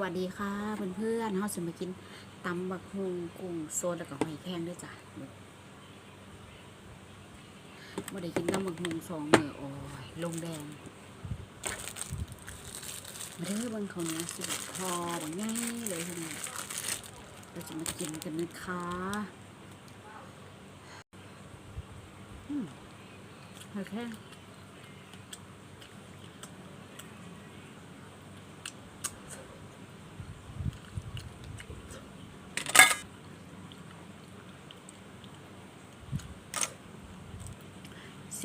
วัสดีค่ะเพื่อนๆเฮาสิมากินตำบักฮุงกุ้งโซดแล้วก็หอยแครงด้วยจ้ะบ่ได้กินตำบักฮุงสองมื้อโอ้ยลงแดงมาเด้อเบังเขาวเนี้สิพอบังง่ายเลยทีนี้เราจะมากินกันนะคะหอยแครง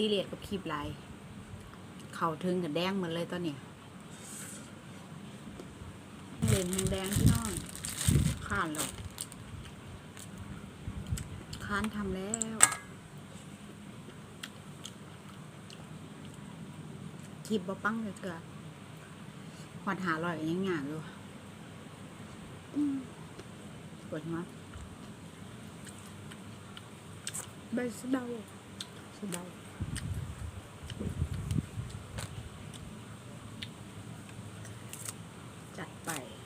ซีเรียสกับคลิปไลน์เข่าถึงกับแดงหมดเลยตอนเนี้ยเหรียญแดงที่น้องข้านแล้วค้านทำแล้วคลิปบ่ปังเลยเถอะหอดหาลอยยังหยาบอยู่ปวดหัวใบสะเดาสะเดา จัดไป